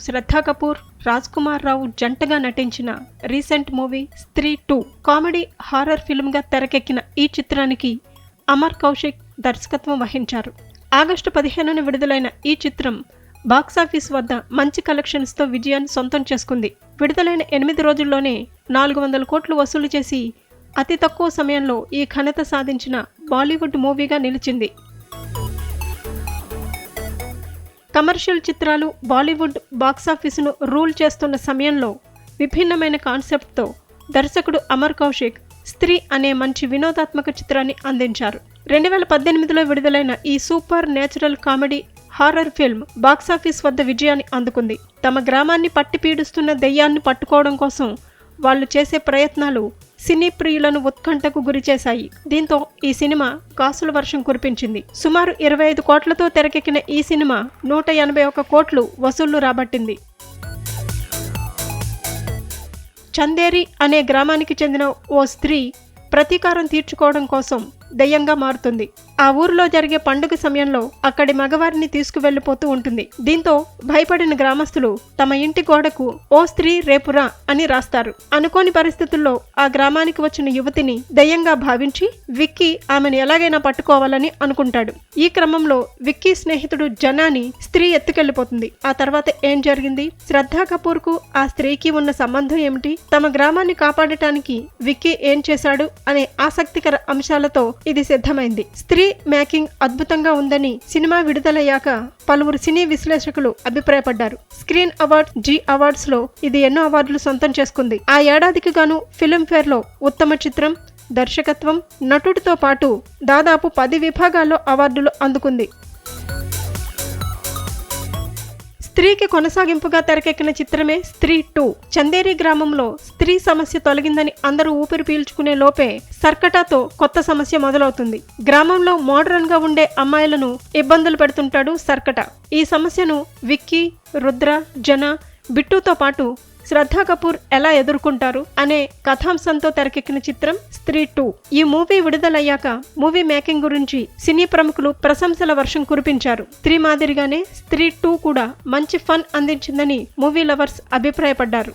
శ్రద్ధా కపూర్ రాజ్ కుమార్ రావు జంటగా నటించిన recent movie Stree two. Comedy horror ఫిల్మ్గా తెరకెక్కిన ఈ చిత్రానికి అమర్ కౌశిక్ దర్శకత్వం వహించారు. ఆగస్టు పదిహేనున విడుదలైన ఈ చిత్రం బాక్సాఫీస్ వద్ద మంచి కలెక్షన్స్తో విజయాన్ని సొంతం చేసుకుంది. విడుదలైన ఎనిమిది రోజుల్లోనే నాలుగు వందల కోట్లు వసూలు చేసి అతి తక్కువ సమయంలో ఈ ఘనత సాధించిన బాలీవుడ్ మూవీగా నిలిచింది. కమర్షియల్ చిత్రాలు బాలీవుడ్ బాక్సాఫీసును రూల్ చేస్తున్న సమయంలో విభిన్నమైన కాన్సెప్ట్తో దర్శకుడు అమర్ కౌశిక్ స్త్రీ అనే మంచి వినోదాత్మక చిత్రాన్ని అందించారు. రెండు వేల పద్దెనిమిదిలో విడుదలైన ఈ supernatural comedy horror film box office వద్ద విజయాన్ని అందుకుంది. తమ గ్రామాన్ని పట్టి పీడిస్తున్న దెయ్యాన్ని పట్టుకోవడం కోసం వాళ్ళు చేసే ప్రయత్నాలు సినీ ప్రియులను ఉత్కంఠకు గురిచేశాయి దీంతో ఈ సినిమా కాసుల వర్షం కురిపించింది. సుమారు ఇరవై ఐదు కోట్లతో తెరకెక్కిన ఈ సినిమా నూట ఎనభై ఒక్క కోట్లు వసూళ్ళు రాబట్టింది. చందేరి అనే గ్రామానికి చెందిన ఓ స్త్రీ ప్రతీకారం తీర్చుకోవడం కోసం దెయ్యంగా మారుతుంది. ఆ ఊరిలో జరిగే పండుగ సమయంలో అక్కడి మగవారిని తీసుకువెళ్ళిపోతూ ఉంటుంది. దీంతో భయపడిన గ్రామస్తులు తమ ఇంటి గోడకు ఓ స్త్రీ రేపురా అని రాస్తారు. అనుకోని పరిస్థితుల్లో ఆ గ్రామానికి వచ్చిన యువతిని దెయ్యంగా భావించి విక్కీ ఆమెను ఎలాగైనా పట్టుకోవాలని అనుకుంటాడు. ఈ క్రమంలో విక్కీ స్నేహితుడు జనాని స్త్రీ ఎత్తుకెళ్ళిపోతుంది ఆ తర్వాత ఏం జరిగింది? శ్రద్ధా కపూర్కు ఆ స్త్రీకి ఉన్న సంబంధం ఏమిటి? తమ గ్రామాన్ని కాపాడటానికి విక్కీ ఏం చేశాడు? అనే ఆసక్తికర అంశాలతో ఇది సిద్ధమైంది. స్త్రీ మేకింగ్ అద్భుతంగా ఉందని సినిమా విడుదలయ్యాక పలువురు సినీ విశ్లేషకులు అభిప్రాయపడ్డారు. స్క్రీన్ అవార్డ్స్ జీ అవార్డ్స్లో ఇది ఎన్నో అవార్డులు సొంతం చేసుకుంది. ఆ ఏడాదికి గాను ఫిల్మ్ఫేర్లో ఉత్తమ చిత్రం దర్శకత్వం నటుడితో పాటు దాదాపు పది విభాగాల్లో అవార్డులు అందుకుంది. స్త్రీకి కొనసాగింపుగా తెరకెక్కిన చిత్రమే స్త్రీ టూ. చందేరి గ్రామంలో స్త్రీ సమస్య తొలగిందని అందరూ ఊపిరి పీల్చుకునే లోపే సర్కటాతో కొత్త సమస్య మొదలవుతుంది. గ్రామంలో మోడర్న్గా ఉండే అమ్మాయిలను ఇబ్బందులు పెడుతుంటాడు సర్కట. ఈ సమస్యను విక్కీ రుద్ర జన బిట్టుతో పాటు శ్రద్ధా కపూర్ ఎలా ఎదుర్కొంటారు అనే కథాంశంతో తెరకెక్కిన చిత్రం స్త్రీ టూ. ఈ మూవీ విడుదలయ్యాక మూవీ మేకింగ్ గురించి సినీ ప్రముఖులు ప్రశంసల వర్షం కురిపించారు. స్త్రీ మాదిరిగానే స్త్రీ టూ కూడా మంచి ఫన్ అందించిందని మూవీ లవర్స్ అభిప్రాయపడ్డారు.